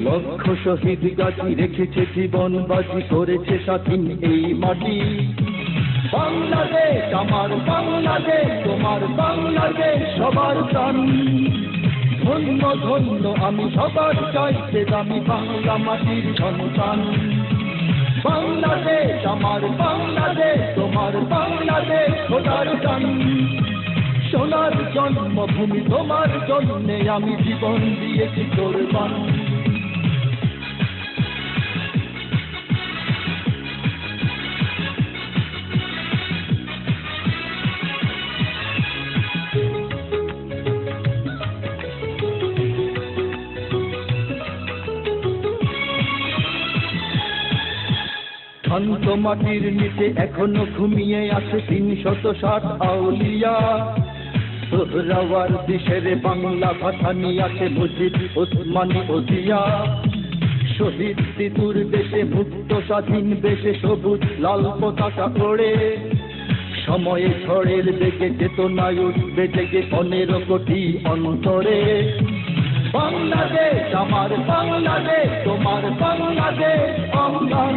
লক্ষ শহীদ গাছি রেখেছে জীবন বাজি করেছে স্বাধীন এই মাটি। বাংলাদেশ, আমার বাংলাদেশ, তোমার বাংলাদেশ, সবার প্রাণ। ধন্য ধন্য, আমি সবার চাইতে দামি বাংলা মাটির সন্তান। বাংলাদেশ, আমার বাংলাদেশ, তোমার বাংলাদেশ, খোদার গান সোনার জন্মভূমি, তোমার জন্যে আমি জীবন দিয়েছি কোরবান। শান্ত মাটির নিচে এখনও ঘুমিয়ে আছে তিন শত ষাট আউলিয়া। সোহরাওয়ার দেশের বাংলা ভাষা নিয়ে আছে মুজিব ওসমানী, ওজিয়া। শহীদ তিতুর দেশে মুক্ত স্বাধীন দেশে সবুজ লাল পতাকা ওড়ে। সময়ে ঝড়ের বেগে চেতনায় উঠবে জেগে পনেরো কোটি অন্তরে। বাংলাদেশ, আমার বাংলাদেশ, তোমার বাংলাদেশ অঙ্গন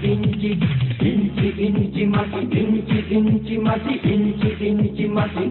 ইঞ্চি ইঞ্চি ইঞ্চি মাটি ইঞ্চি ইঞ্চি মাটি ইঞ্চি ইঞ্চি মাটি